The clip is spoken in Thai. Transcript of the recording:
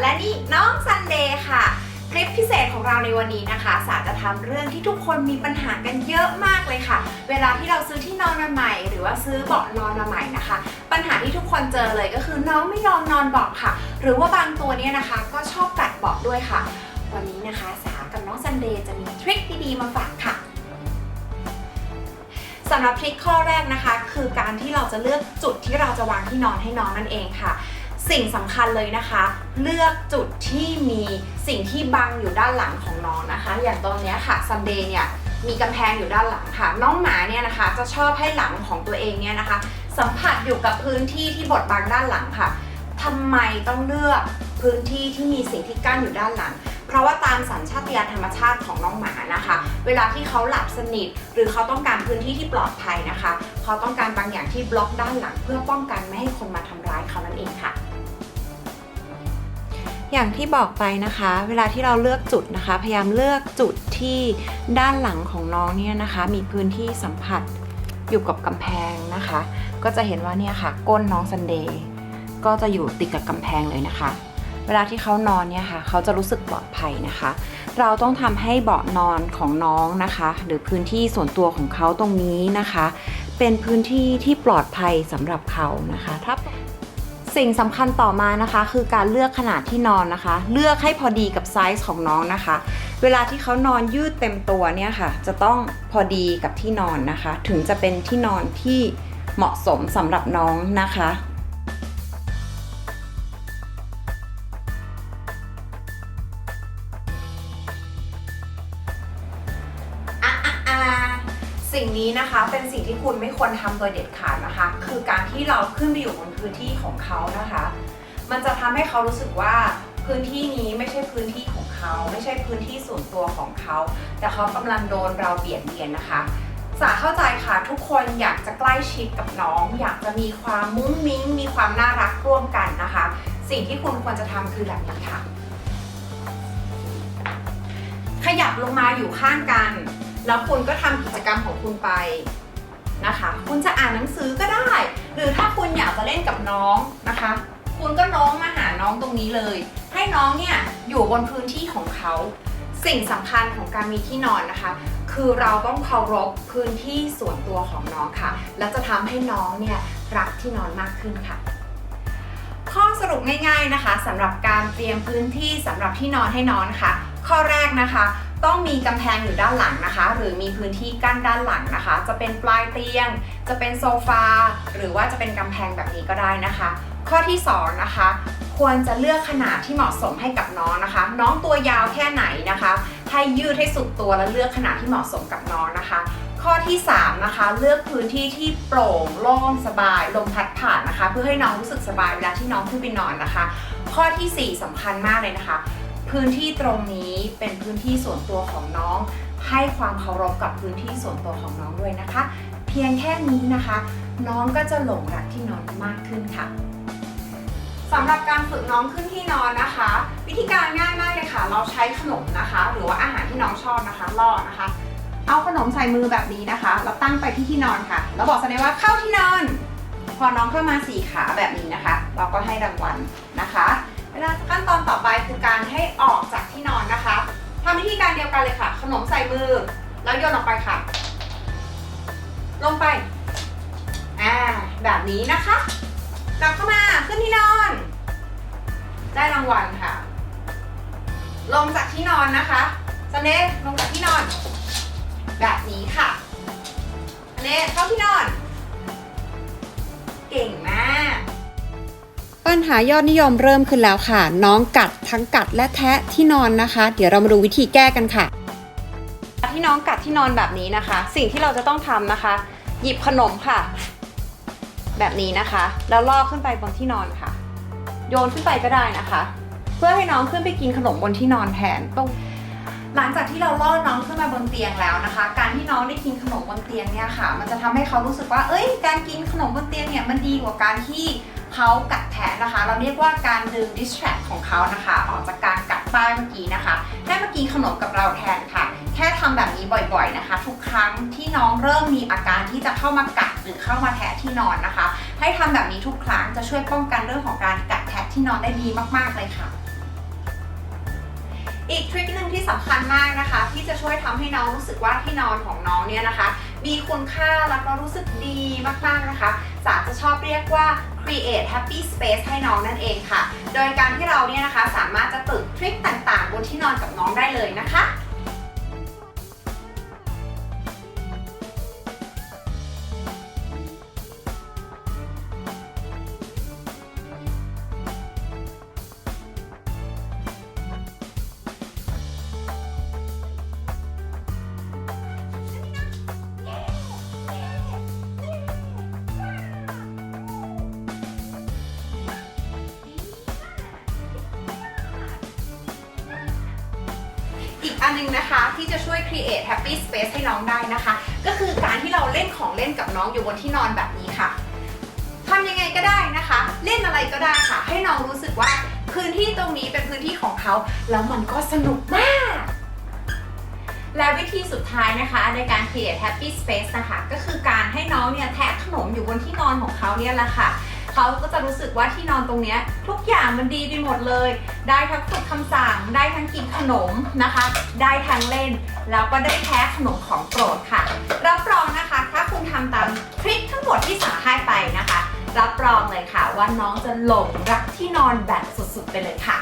และนี่น้องซันเดย์ค่ะ คลิปพิเศษของเราในวันนี้นะคะ สาจะทำเรื่องที่ทุกคนมีปัญหากันเยอะมากเลยค่ะ เวลาที่เราซื้อที่นอนมาใหม่ หรือว่าซื้อเบาะนอนมาใหม่นะคะ ปัญหาที่ทุกคนเจอเลยก็คือน้องไม่ยอมนอนเบาะค่ะ หรือว่าบางตัวเนี่ยนะคะ ก็ชอบกัดเบาะด้วยค่ะ วันนี้นะคะ สากับน้องซันเดย์จะมีทริคดีๆมาฝากค่ะสำหรับทริคข้อแรกนะคะ คือการที่เราจะเลือกจุดที่เราจะวางที่นอนให้น้องนั่นเองค่ะ สิ่งสำคัญเลยนะคะ เลือกจุดที่มีสิ่งที่บังอยู่ด้านหลังของน้องนะคะ อย่างตรงเนี้ค่ะซันเดย์เนี่ยมีกำแพงอยู่ด้านหลังค่ะ น้องหมาเนี่ยนะคะ จะชอบให้หลังของตัวเองเนี่ยนะคะ สัมผัสอยู่กับพื้นที่ที่บดบังด้านหลังค่ะทำไมต้องเลือกพื้นที่ที่มีสิ่งที่กั้นอยู่ด้านหลัง เพราะว่าตามสัญชาตญาณธรรมชาติของน้องหมานะคะ เวลาที่เขาหลับสนิท หรือเขาต้องการพื้นที่ที่ปลอดภัยนะคะ เขาต้องการบางอย่างที่บล็อกด้านหลัง เพื่อป้องกันไม่ให้คนมาทำร้ายเขานั่นเองค่ะ อย่างที่บอกไปนะคะ เวลาที่เราเลือกจุดนะคะ พยายามเลือกจุดที่ด้านหลังของน้องเนี่ยนะคะ มีพื้นที่สัมผัสอยู่กับกำแพงนะคะ ก็จะเห็นว่าเนี่ยค่ะ ก้นน้องซันเดย์ก็จะอยู่ติดกับกำแพงเลยนะคะ เวลาที่เขานอนเนี่ยค่ะ เขาจะรู้สึกปลอดภัยนะคะ เราต้องทำให้เบาะนอนของน้องนะคะ หรือพื้นที่ส่วนตัวของเขาตรงนี้นะคะ เป็นพื้นที่ที่ปลอดภัยสำหรับเขานะคะถ้า สิ่งสำคัญต่อมานะคะ คือการเลือกขนาดที่นอนนะคะ เลือกให้พอดีกับไซส์ของน้องนะคะ เวลาที่เขานอนยืดเต็มตัวเนี่ยค่ะ จะต้องพอดีกับที่นอนนะคะ ถึงจะเป็นที่นอนที่เหมาะสมสำหรับน้องนะคะ สิ่งนี้นะคะเป็นสิ่งที่คุณไม่ควรทำโดยเด็ดขาดนะคะ คือการที่เราขึ้นไปอยู่บนพื้นที่ของเขานะคะ มันจะทำให้เขารู้สึกว่าพื้นที่นี้ไม่ใช่พื้นที่ของเขา ไม่ใช่พื้นที่ส่วนตัวของเขา แต่เขากำลังโดนเราเบียดเบียนนะคะสาเข้าใจค่ะทุกคนอยากจะใกล้ชิดกับน้อง อยากจะมีความมุ้งมิ้ง มีความน่ารักร่วมกันนะคะ สิ่งที่คุณควรจะทำคือแบบนี้ค่ะ ขยับลงมาอยู่ข้างกัน แล้วคุณก็ทำกิจกรรมของคุณไปนะคะ คุณจะอ่านหนังสือก็ได้ หรือถ้าคุณอยากจะเล่นกับน้องนะคะ คุณก็น้องมาหาน้องตรงนี้เลย ให้น้องเนี่ยอยู่บนพื้นที่ของเขาสิ่งสำคัญของการมีที่นอนนะคะ คือเราต้องเคารพพื้นที่ส่วนตัวของน้องค่ะ และจะทำให้น้องเนี่ยรักที่นอนมากขึ้นค่ะ ข้อสรุปง่ายๆนะคะสำหรับการเตรียมพื้นที่สำหรับที่นอนให้น้องนะคะ ข้อแรกนะคะ ต้องมีกำแพงอยู่ด้านหลังนะคะ หรือมีพื้นที่กั้นด้านหลังนะคะ จะเป็นปลายเตียง จะเป็นโซฟา หรือว่าจะเป็นกำแพงแบบนี้ก็ได้นะคะ ข้อที่สองนะคะควรจะเลือกขนาดที่เหมาะสมให้กับน้องนะคะ น้องตัวยาวแค่ไหนนะคะ ให้ยืดให้สุดตัวแล้วเลือกขนาดที่เหมาะสมกับน้องนะคะ ข้อที่3นะคะเลือกพื้นที่ที่โปร่งโล่งสบายลมพัดผ่านนะคะ เพื่อให้น้องรู้สึกสบายเวลาที่น้องขึ้นไปนอนนะคะ ข้อทีสี่4สำคัญมากเลยนะคะ พื้นที่ตรงนี้เป็นพื้นที่ส่วนตัวของน้อง ให้ความเคารพกับพื้นที่ส่วนตัวของน้องด้วยนะคะ เพียงแค่นี้นะคะ น้องก็จะหลงรักที่นอนมากขึ้นค่ะสำหรับการฝึกน้องขึ้นที่นอนนะคะ วิธีการง่ายมากเลยค่ะ เราใช้ขนมนะคะ หรือว่าอาหารที่น้องชอบนะคะล่อนะคะ เอาขนมใส่มือแบบนี้นะคะแล้วตั้งไปที่ที่นอนค่ะ แล้วบอกแสดงว่าเข้าที่นอน พอน้องเข้ามาสี่ขาแบบนี้นะคะ เราก็ให้รางวัลนะคะ ขั้นตอนต่อไปคือการให้ออกจากที่นอนนะคะทำวิธีการเดียวกันเลยค่ะ ขนมใส่มือ แล้วโยนออกไปค่ะ ลงไป อ่า แบบนี้นะคะกลับเข้ามาขึ้นที่นอน ได้รางวัลค่ะ ลงจากที่นอนนะคะสเน่ลงจากที่นอน แบบนี้ค่ะสเน่เข้าที่นอน เก่งมาก ปัญหายอดนิยมเริ่มขึ้นแล้วค่ะ น้องกัดทั้งกัดและแทะที่นอนนะคะ เดี๋ยวเรามาดูวิธีแก้กันค่ะ ที่น้องกัดที่นอนแบบนี้นะคะ สิ่งที่เราจะต้องทำนะคะ หยิบขนมค่ะ แบบนี้นะคะ แล้วล่อขึ้นไปบนที่นอนค่ะ โยนขึ้นไปก็ได้นะคะ เพื่อให้น้องขึ้นไปกินขนมบนที่นอนแทนต้องหลังจากที่เราล่อน้องขึ้นมาบนเตียงแล้วนะคะ การที่น้องได้กินขนมบนเตียงเนี่ยค่ะ มันจะทำให้เขารู้สึกว่า เอ้ย การกินขนมบนเตียงเนี่ยมันดีกว่าการที่เขากัด แทะนะคะ เราเรียกว่าการดึง distract ของเขานะคะ ออกจากการกัดป้ายเมื่อกี้นะคะให้มากินขนมกับเราแทนค่ะ แค่ทำแบบนี้บ่อยๆนะคะ ทุกครั้งที่น้องเริ่มมีอาการที่จะเข้ามากัดหรือเข้ามาแทะที่นอนนะคะ ให้ทำแบบนี้ทุกครั้งจะช่วยป้องกันเรื่องของการกัดแทะที่นอนได้ดีมากๆเลยค่ะอีกทริคหนึ่งที่สำคัญมากนะคะ ที่จะช่วยทำให้น้องรู้สึกว่าที่นอนของน้องเนี่ยนะคะ มีคุณค่าแล้วก็รู้สึกดีมากๆนะคะสาจะชอบเรียกว่า create happy space ให้น้องนั่นเองค่ะ โดยการที่เราเนี่ยนะคะสามารถจะตึกทริคต่างๆ บนที่นอนกับน้องได้เลยนะคะ อันหนึงนะคะที่จะช่วย create happy space ให้น้องได้นะคะ ก็คือการที่เราเล่นของเล่นกับน้องอยู่บนที่นอนแบบนี้ค่ะทำยังไงก็ได้นะคะ เล่นอะไรก็ได้ค่ะ ให้น้องรู้สึกว่าพื้นที่ตรงนี้เป็นพื้นที่ของเขาแล้วมันก็สนุกมาก และวิธีสุดท้ายนะคะ ในการ create happy space นะคะ ก็คือการให้น้องเนี่ยแทะขนมอยู่บนที่นอนของเขาเนี่ยแหละค่ะ เขาก็จะรู้สึกว่าที่นอนตรงเนี้ยทุกอย่างมันดีไปหมดเลย ได้ทั้งฝึกคำสั่ง ได้ทั้งกินขนมนะคะ ได้ทั้งเล่น แล้วก็ได้แพ้ขนมของโปรดค่ะ รับรองนะคะ ถ้าคุณทำตามทริคทั้งหมดที่สาให้ไปนะคะ รับรองเลยค่ะว่าน้องจะหลงรักที่นอนแบบสุดๆไปเลยค่ะ